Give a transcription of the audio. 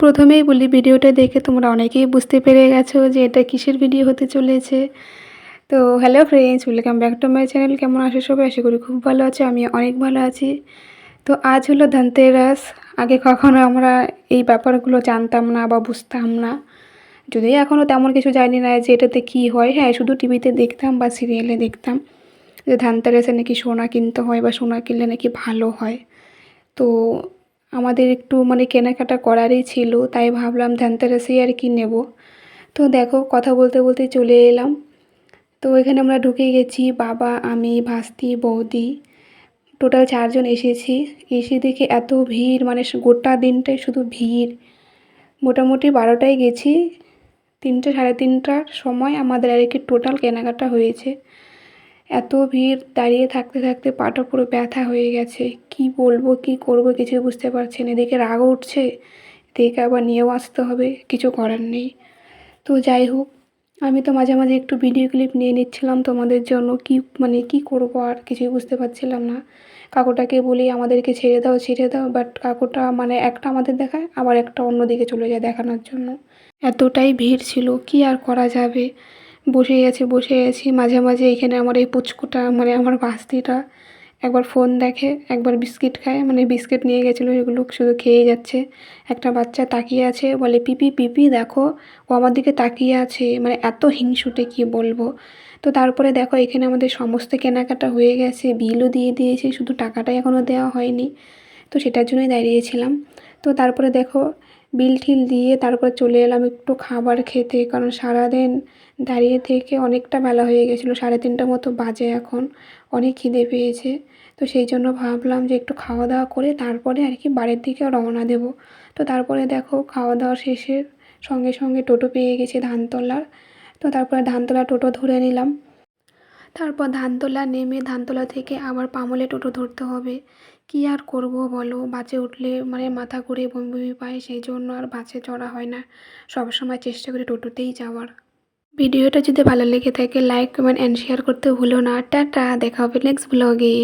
প্রথমেই বলি, ভিডিওটা দেখে তোমরা অনেকেই বুঝতে পেরে গেছো যে এটা কিসের ভিডিও হতে চলেছে। তো hello friends welcome back to my channel কেমন আছো সবাই? আশা করি খুব ভালো আছে আমি অনেক ভালো আছি। তো আজ হলো ধনতেরাস। আগে কখনো আমরা এই ব্যাপারগুলো জানতাম না বা বুঝতাম না। যদিও এখনও তেমন কিছু জানি না যে এটাতে কী হয়। হ্যাঁ শুধু টিভিতে দেখতাম বা সিরিয়ালে দেখতাম যে ধানতেরাসে নাকি সোনা কিনতে হয় বা সোনা কিনলে নাকি ভালো হয়। তো আমাদের একটু মানে কেনাকাটা করারই ছিল, তাই ভাবলাম ধানতেরাসেই আর কি নেব। তো দেখো, কথা বলতে বলতে চলে এলাম। তো এখানে আমরা ঢুকে গেছি, বাবা, আমি, ভাস্তি, বৌদি, টোটাল চারজন এসেছি। এসে দেখে এত ভিড় মানে গোটা দিনটাই শুধু ভিড়। মোটামুটি বারোটায় গেছি, তিনটে সাড়ে তিনটার সময় আমাদের আর কি টোটাল কেনাকাটা হয়েছে। এত ভিড় দাঁড়িয়ে থাকতে থাকতে পাটা পুরো ব্যথা হয়ে গেছে। কি বলব, কি করব কিছু বুঝতে পারছি না। এদিকে রাগও উঠছে, এদিকে আবার নিয়েও আসতে হবে, কিছু করার নেই। তো যাই হোক, আমি তো মাঝে মাঝে একটু ভিডিও ক্লিপ নিয়ে নিচ্ছিলাম তোমাদের জন্য। কি মানে কি করব আর কিছুই বুঝতে পারছিলাম না। কাকুটাকে বলি, আমাদেরকে ছেড়ে দাও ছেড়ে দাও। বাট কাকুটা মানে একটা আমাদের দেখায়, আবার একটা অন্যদিকে চলে যায় দেখানোর জন্য। এতটাই ভিড় ছিল, কি আর করা যাবে? বসে আছি বসে আছি। মাঝে মাঝে এখানে আমার এই পুচকুটা মানে আমার ভাস্তিটা একবার ফোন দেখে, একবার বিস্কিট খায়। মানে বিস্কিট নিয়ে গেছিল এগুলো, শুধু খেয়ে যাচ্ছে। একটা বাচ্চা তাকিয়ে আছে, বলে, পিপি পিপি, দেখো, ও আমার দিকে তাকিয়ে আছে। মানে এত হিংসুটে কি বলব? তো তারপরে দেখো, এখানে আমাদের সমস্ত কেনাকাটা হয়ে গেছে। বিলও দিয়ে দিয়েছে, শুধু টাকাটাই এখনও দেওয়া হয়নি। তো সেটার জন্যই দাঁড়িয়েছিলাম। তো তারপরে দেখো বিল ঠিল দিয়ে তারপর চলে এলাম একটু খাবার খেতে, কারণ সারাদিন দাঁড়িয়ে থেকে অনেকটা বেলা হয়ে গেছিল, সাড়ে তিনটা মতো বাজে এখন, অনেক খিদে পেয়েছে। তো সেই জন্য ভাবলাম যে একটু খাওয়া দাওয়া করে তারপরে আর কি বাড়ির দিকে রওনা দেব। তো তারপরে দেখো খাওয়া দাওয়া শেষে সঙ্গে সঙ্গে টোটো পেয়ে গেছি ধানতলার। তো তারপরে ধানতলা টোটো ধরে নিলাম। তারপর ধানতলা নেমে ধানতলা থেকে আবার পামলে টোটো ধরতে হবে। কী আর করব বলো? বাসে উঠলে মানে মাথা ঘুরে বমি বমি পায়, সেই জন্য আর বাসে চড়া হয় না। সবসময় চেষ্টা করি টোটোতেই যাওয়ার। ভিডিওটা যদি ভালো লেগে থাকে লাইক কমেন্ট অ্যান্ড শেয়ার করতে ভুলো না। টাটা, দেখা হবে নেক্সট ব্লগে